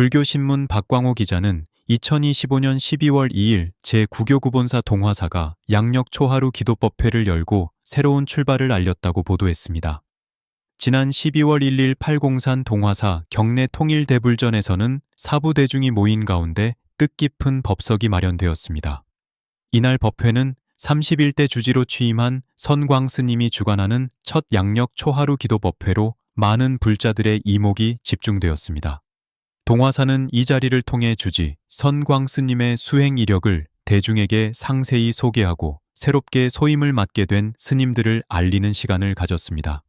불교신문 박광호 기자는 2025년 12월 2일 제9교구본사 동화사가 양력 초하루 기도법회를 열고 새로운 출발을 알렸다고 보도했습니다. 지난 12월 1일 팔공산 동화사 경내 통일대불전에서는 사부 대중이 모인 가운데 뜻깊은 법석이 마련되었습니다. 이날 법회는 31대 주지로 취임한 선광 스님이 주관하는 첫 양력 초하루 기도 법회로 많은 불자들의 이목이 집중되었습니다. 동화사는 이 자리를 통해 주지 선광 스님의 수행 이력을 대중에게 상세히 소개하고 새롭게 소임을 맡게 된 스님들을 알리는 시간을 가졌습니다.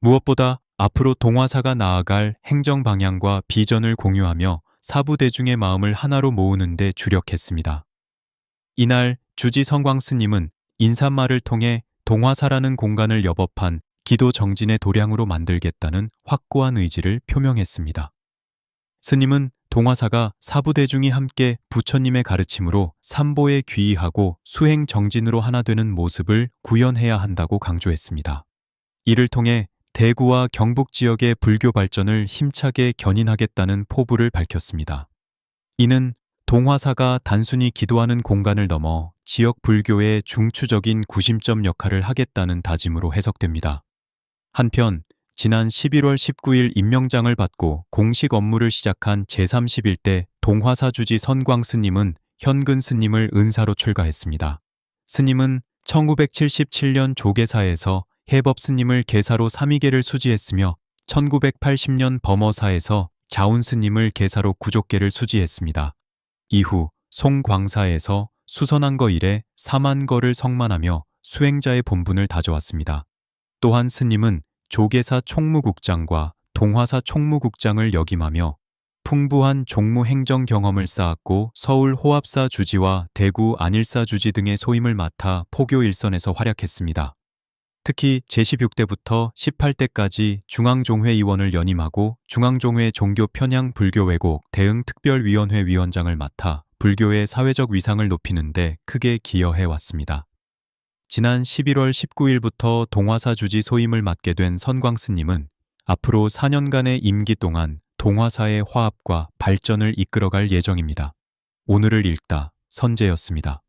무엇보다 앞으로 동화사가 나아갈 행정 방향과 비전을 공유하며 사부 대중의 마음을 하나로 모으는 데 주력했습니다. 이날 주지 성광 스님은 인사말을 통해 동화사라는 공간을 여법한 기도 정진의 도량으로 만들겠다는 확고한 의지를 표명했습니다. 스님은 동화사가 사부대중이 함께 부처님의 가르침으로 삼보에 귀의하고 수행 정진으로 하나 되는 모습을 구현해야 한다고 강조했습니다. 이를 통해 대구와 경북 지역의 불교 발전을 힘차게 견인하겠다는 포부를 밝혔습니다. 이는 동화사가 단순히 기도하는 공간을 넘어 지역 불교의 중추적인 구심점 역할을 하겠다는 다짐으로 해석됩니다. 한편 지난 11월 19일 임명장을 받고 공식 업무를 시작한 제31대 동화사 주지 선광 스님은 현근 스님을 은사로 출가했습니다. 스님은 1977년 조계사에서 해법 스님을 계사로 삼위계를 수지했으며 1980년 범어사에서 자운 스님을 계사로 구족계를 수지했습니다. 이후 송광사에서 수선한 거 일에 사만 거를 성만하며 수행자의 본분을 다져왔습니다. 또한 스님은 조계사 총무국장과 동화사 총무국장을 역임하며 풍부한 종무 행정 경험을 쌓았고 서울 호합사 주지와 대구 안일사 주지 등의 소임을 맡아 포교 일선에서 활약했습니다. 특히 제16대부터 18대까지 중앙종회 의원을 연임하고 중앙종회 종교 편향 불교 왜곡 대응 특별위원회 위원장을 맡아 불교의 사회적 위상을 높이는 데 크게 기여해 왔습니다. 지난 11월 19일부터 동화사 주지 소임을 맡게 된 선광 스님은 앞으로 4년간의 임기 동안 동화사의 화합과 발전을 이끌어갈 예정입니다. 오늘을 읽다 선재였습니다.